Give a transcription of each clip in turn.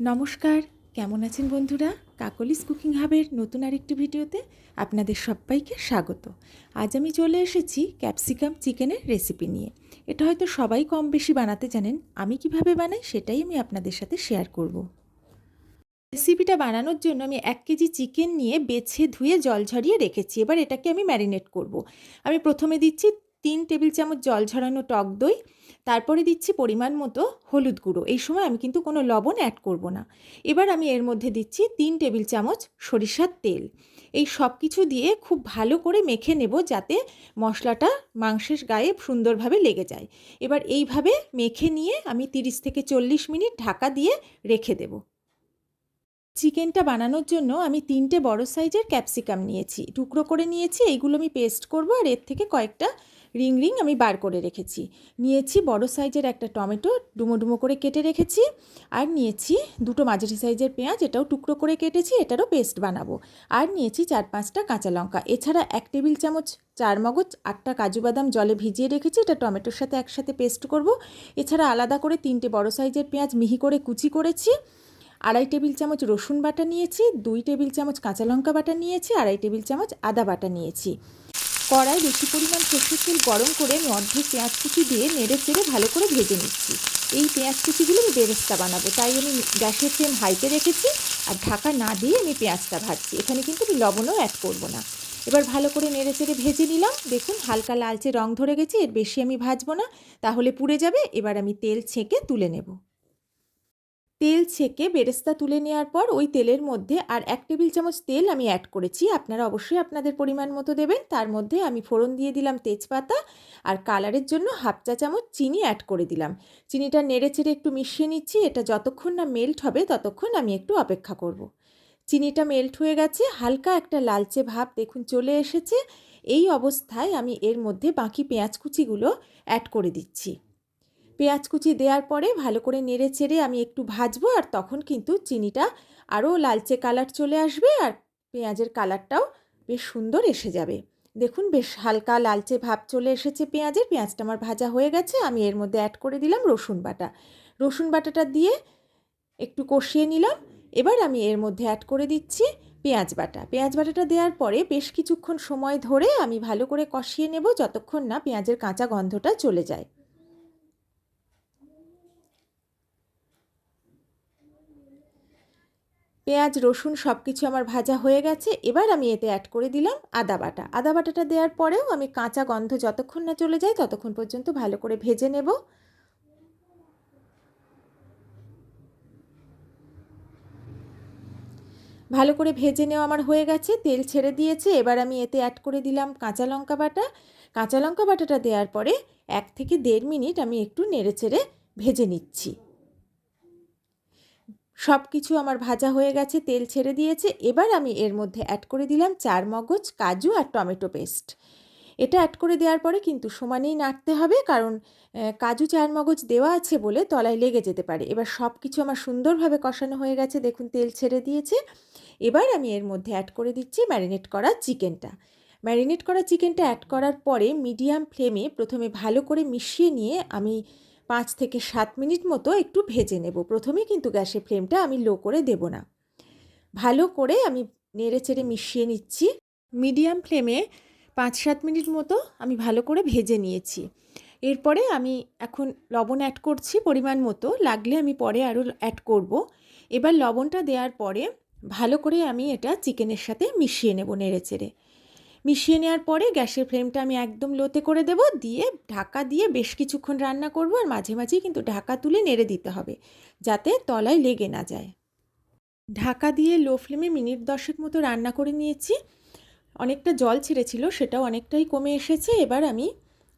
নমস্কার, কেমন আছেন বন্ধুরা? কাকলিস কুকিং হাবের নতুন আরেকটি ভিডিওতে আপনাদের সবাইকে স্বাগত। আজ আমি চলে এসেছি ক্যাপসিকাম চিকেনের রেসিপি নিয়ে। এটা হয়তো সবাই কম বেশি বানাতে জানেন, আমি কীভাবে বানাই সেটাই আমি আপনাদের সাথে শেয়ার করব। রেসিপিটা বানানোর জন্য আমি এক কেজি চিকেন নিয়ে বেছে ধুয়ে জল ঝরিয়ে রেখেছি। এবার এটাকে আমি ম্যারিনেট করব। আমি প্রথমে দিচ্ছি তিন টেবিল চামচ জল ঝরানো টক দই, তারপরে দিচ্ছি পরিমাণ মতো হলুদ গুঁড়ো। এই সময় আমি কিন্তু কোনো লবণ অ্যাড করব না। এবার আমি এর মধ্যে দিচ্ছি তিন টেবিল চামচ সরিষার তেল। এই সব কিছু দিয়ে খুব ভালো করে মেখে নেব যাতে মশলাটা মাংসের গায়ে সুন্দরভাবে লেগে যায়। এবার এইভাবে মেখে নিয়ে আমি তিরিশ থেকে চল্লিশ মিনিট ঢাকা দিয়ে রেখে দেবো। চিকেনটা বানানোর জন্য আমি তিনটে বড় সাইজের ক্যাপসিকাম নিয়েছি। টুকরো করে নিয়েছি, এইগুলো আমি পেস্ট করব আর এর থেকে কয়েকটা রিং রিং আমি বার করে রেখেছি। নিয়েছি বড় সাইজের একটা টমেটো, ডুমো ডুমো করে কেটে রেখেছি। আর নিয়েছি দুটো মাঝারি সাইজের পেঁয়াজ, এটাও টুকরো করে কেটেছি, এটারও পেস্ট বানাবো। আর নিয়েছি চার পাঁচটা কাঁচা লঙ্কা। এছাড়া এক টেবিল চামচ চার মগজ, আটটা কাজু বাদাম জলে ভিজিয়ে রেখেছি, এটা টমেটোর সাথে একসাথে পেস্ট করব। এছাড়া আলাদা করে তিনটে বড় সাইজের পেঁয়াজ মিহি করে কুচি করেছি। আড়াই টেবিল চামচ রসুন বাটা নিয়েছি, দুই টেবিল চামচ কাঁচা লঙ্কা বাটা নিয়েছি, আড়াই টেবিল চামচ আদা বাটা নিয়েছি। কড়াই বেশি পরিমাণ সর্ষের তেল গরম করে আমি অর্ধেক পেঁয়াজ কুচি দিয়ে নেড়ে চেড়ে ভালো করে ভেজে নিচ্ছি। এই পেঁয়াজ কুচিগুলো আমি বেরেস্তা বানাবো, তাই আমি গ্যাসের ফ্লেম হাইতে রেখেছি আর ঢাকা না দিয়ে আমি পেঁয়াজটা ভাজছি। এখানে কিন্তু আমি লবণও অ্যাড করব না। এবার ভালো করে নেড়ে চেড়ে ভেজে নিলাম। দেখুন, হালকা লালচে রং ধরে গেছে, এর বেশি আমি ভাজবো না, তাহলে পুড়ে যাবে। এবার আমি তেল ছেঁকে তুলে নেব। তেল ছেঁকে বেরেস্তা তুলে নেওয়ার পর ওই তেলের মধ্যে আর এক টেবিল চামচ তেল আমি অ্যাড করেছি। আপনারা অবশ্যই আপনাদের পরিমাণ মতো দেবেন। তার মধ্যে আমি ফোড়ন দিয়ে দিলাম তেজপাতা আর কালারের জন্য হাফ চা চামচ চিনি অ্যাড করে দিলাম। চিনিটা নেড়ে চেড়ে একটু মিশিয়ে নিচ্ছি। এটা যতক্ষণ না মেল্ট হবে ততক্ষণ আমি একটু অপেক্ষা করব। চিনিটা মেল্ট হয়ে গেছে। হালকা একটা লালচে ভাব দেখুন চলে এসেছে। এই অবস্থায় আমি এর মধ্যে বাকি পেঁয়াজ কুচিগুলো অ্যাড করে দিচ্ছি। পেঁয়াজ কুচি দেওয়ার পরে ভালো করে নেড়ে চেড়ে আমি একটু ভাজবো আর তখন কিন্তু চিনিটা আরও লালচে কালার চলে আসবে আর পেঁয়াজের কালারটাও বেশ সুন্দর এসে যাবে। দেখুন বেশ হালকা লালচে ভাব চলে এসেছে পেঁয়াজের। পেঁয়াজটা আমার ভাজা হয়ে গেছে। আমি এর মধ্যে অ্যাড করে দিলাম রসুন বাটা। রসুন বাটাটা দিয়ে একটু কষিয়ে নিলাম। এবার আমি এর মধ্যে অ্যাড করে দিচ্ছি পেঁয়াজ বাটা। পেঁয়াজ বাটাটা দেওয়ার পরে বেশ কিছুক্ষণ সময় ধরে আমি ভালো করে কষিয়ে নেব যতক্ষণ না পেঁয়াজের কাঁচা গন্ধটা চলে যায়। পেঁয়াজ, রসুন সব কিছু আমার ভাজা হয়ে গেছে। এবার আমি এতে অ্যাড করে দিলাম আদা বাটা। আদা বাটাটা দেওয়ার পরেও আমি কাঁচা গন্ধ যতক্ষণ না চলে যায় ততক্ষণ পর্যন্ত ভালো করে ভেজে নেব। ভালো করে ভেজে নেওয়া আমার হয়ে গেছে, তেল ছেড়ে দিয়েছে। এবার আমি এতে অ্যাড করে দিলাম কাঁচা লঙ্কা বাটা। কাঁচা লঙ্কা বাটাটা দেওয়ার পরে এক থেকে দেড় মিনিট আমি একটু নেড়ে চেড়ে ভেজে নিচ্ছি। সব কিছু আমার ভাজা হয়ে গেছে, তেল ছেড়ে দিয়েছে। এবার আমি এর মধ্যে অ্যাড করে দিলাম চার মগজ, কাজু আর টমেটো পেস্ট এটা অ্যাড করে দেওয়ার পরে কিন্তু সমানেই নাড়তে হবে কারণ কাজু চার মগজ দেওয়া আছে বলে তলায় লেগে যেতে পারে। এবার সব কিছু আমার সুন্দরভাবে কষানো হয়ে গেছে, দেখুন তেল ছেড়ে দিয়েছে। এবার আমি এর মধ্যে অ্যাড করে দিচ্ছি ম্যারিনেট করা চিকেনটা। ম্যারিনেট করা চিকেনটা অ্যাড করার পরে মিডিয়াম ফ্লেমে প্রথমে ভালো করে মিশিয়ে নিয়ে আমি পাঁচ থেকে সাত মিনিট মতো একটু ভেজে নেব। প্রথমে কিন্তু গ্যাসের ফ্লেমটা আমি লো করে দেব না। ভালো করে আমি নেড়ে চেড়ে মিশিয়ে নিচ্ছি। মিডিয়াম ফ্লেমে পাঁচ সাত মিনিট মতো আমি ভালো করে ভেজে নিয়েছি। এরপরে আমি এখন লবণ অ্যাড করছি পরিমাণ মতো। লাগলে আমি পরে আরও অ্যাড করব। এবার লবণটা দেওয়ার পরে ভালো করে আমি এটা চিকেনের সাথে মিশিয়ে নেব নেড়ে চেড়ে। মিশিয়ে নেওয়ার পরে গ্যাসের ফ্লেমটা আমি একদম লোতে করে দেব, দিয়ে ঢাকা দিয়ে বেশ কিছুক্ষণ রান্না করব আর মাঝে মাঝেই কিন্তু ঢাকা তুলে নেড়ে দিতে হবে, যাতে তলায় লেগে না যায়। ঢাকা দিয়ে লো ফ্লেমে মিনিট দশেক মতো রান্না করে নিয়েছি। অনেকটা জল ছেড়েছিল, সেটাও অনেকটাই কমে এসেছে, এবার আমি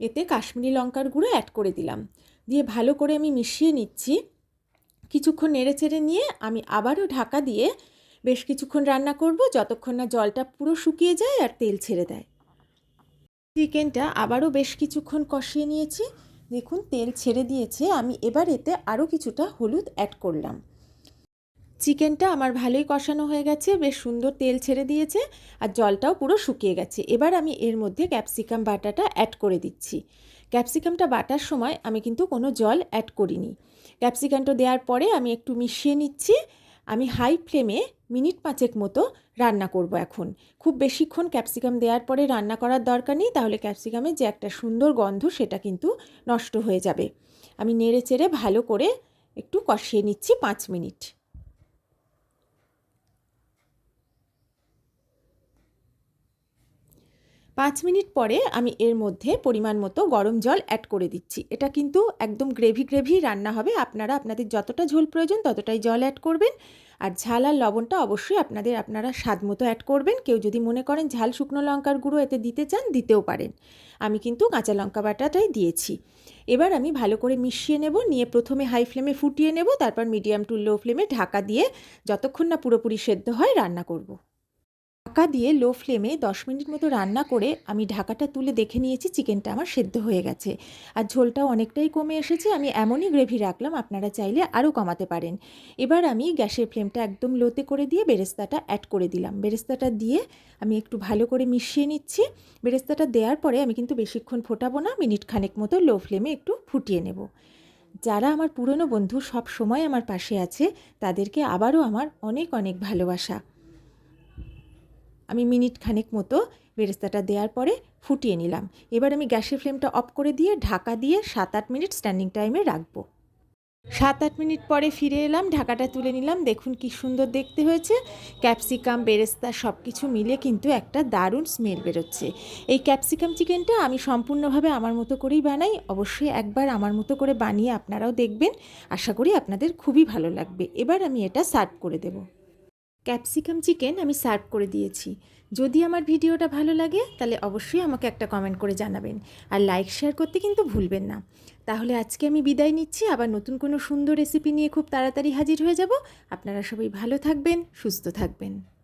এতে কাশ্মীরি লঙ্কার গুঁড়ো অ্যাড করে দিলাম। দিয়ে ভালো করে আমি মিশিয়ে নিচ্ছি। কিছুক্ষণ নেড়ে চেড়ে নিয়ে আমি আবারও ঢাকা দিয়ে বেশ কিছুক্ষণ রান্না করব, যতক্ষণ না জলটা পুরো শুকিয়ে যায় আর তেল ছেড়ে দেয়। চিকেনটা আবারও বেশ কিছুক্ষণ কষিয়ে নিয়েছি। দেখুন, তেল ছেড়ে দিয়েছে। আমি এবার এতে আরও কিছুটা হলুদ অ্যাড করলাম। চিকেনটা আমার ভালোই কষানো হয়ে গেছে, বেশ সুন্দর তেল ছেড়ে দিয়েছে আর জলটাও পুরো শুকিয়ে গেছে। এবার আমি এর মধ্যে ক্যাপসিকাম বাটাটা অ্যাড করে দিচ্ছি। ক্যাপসিকামটা বাটার সময় আমি কিন্তু কোনো জল অ্যাড করিনি। ক্যাপসিকামটা দেওয়ার পরে আমি একটু মিশিয়ে নিচ্ছি। আমি হাই ফ্লেমে মিনিট পাঁচেক মতো রান্না করব এখন। খুব বেশিক্ষণ ক্যাপসিকাম দেওয়ার পরে রান্না করার দরকার নেই, তাহলে ক্যাপসিকামের যে একটা সুন্দর গন্ধ সেটা কিন্তু নষ্ট হয়ে যাবে। আমি নেড়ে চেড়ে ভালো করে একটু কষিয়ে নিচ্ছি পাঁচ মিনিট। পাঁচ মিনিট পরে আমি এর মধ্যে পরিমাণ মতো গরম জল অ্যাড করে দিচ্ছি। এটা কিন্তু একদম গ্রেভি গ্রেভি রান্না হবে। আপনারা আপনাদের যতটা ঝোল প্রয়োজন ততটাই জল অ্যাড করবেন। আর ঝাল আর লবণটা অবশ্যই আপনাদের আপনারা স্বাদ মতো অ্যাড করবেন। কেউ যদি মনে করেন ঝাল শুকনো লঙ্কার গুঁড়ো এতে দিতে চান, দিতেও পারেন। আমি কিন্তু কাঁচা লঙ্কা বাটাটাই দিয়েছি। এবার আমি ভালো করে মিশিয়ে নেব, নিয়ে প্রথমে হাই ফ্লেমে ফুটিয়ে নেব, তারপর মিডিয়াম টু লো ফ্লেমে ঢাকা দিয়ে যতক্ষণ না পুরোপুরি সেদ্ধ হয় রান্না করব। ঢাকা দিয়ে লো ফ্লেমে দশ মিনিট মতো রান্না করে আমি ঢাকাটা তুলে দেখে নিয়েছি, চিকেনটা আমার সেদ্ধ হয়ে গেছে। আর ঝোলটাও অনেকটাই কমে এসেছে, আমি এমনই গ্রেভি রাখলাম, আপনারা চাইলে আরও কমাতে পারেন। এবার আমি গ্যাসের ফ্লেমটা একদম লোতে করে দিয়ে বেরেস্তাটা অ্যাড করে দিলাম। বেরেস্তাটা দিয়ে আমি একটু ভালো করে মিশিয়ে নিচ্ছি। বেরেস্তাটা দেওয়ার পরে আমি কিন্তু বেশিক্ষণ ফোটাবো না, মিনিট খানেক মতো লো ফ্লেমে একটু ফুটিয়ে নেব। যারা আমার পুরনো বন্ধু সব সময় আমার পাশে আছে, তাদেরকে আবারও আমার অনেক অনেক ভালোবাসা। আমি মিনিট খানেক মতো বেরেস্তাটা দেওয়ার পরে ফুটিয়ে নিলাম। এবার আমি গ্যাসের ফ্লেমটা অফ করে দিয়ে ঢাকা দিয়ে সাত আট মিনিট স্ট্যান্ডিং টাইমে রাখব। সাত আট মিনিট পরে ফিরে এলাম, ঢাকাটা তুলে নিলাম। দেখুন কি সুন্দর দেখতে হয়েছে। ক্যাপসিকাম, বেরেস্তা সব কিছু মিলে কিন্তু একটা দারুণ স্মেল বেরোচ্ছে। এই ক্যাপসিকাম চিকেনটা আমি সম্পূর্ণভাবে আমার মতো করেই বানাই। অবশ্যই একবার আমার মতো করে বানিয়ে আপনারাও দেখবেন। আশা করি আপনাদের খুবই ভালো লাগবে। এবার আমি এটা সার্ভ করে দেবো। ক্যাপসিকাম চিকেন আমি সার্ভ করে দিয়েছি। যদি আমার ভিডিওটা ভালো লাগে, তাহলে অবশ্যই আমাকে একটা কমেন্ট করে জানাবেন। আর লাইক, শেয়ার করতে কিন্তু ভুলবেন না। তাহলে আজকে আমি বিদায় নিচ্ছি। আবার নতুন কোনো সুন্দর রেসিপি নিয়ে খুব তাড়াতাড়ি হাজির হয়ে যাব। আপনারা সবাই ভালো থাকবেন, সুস্থ থাকবেন।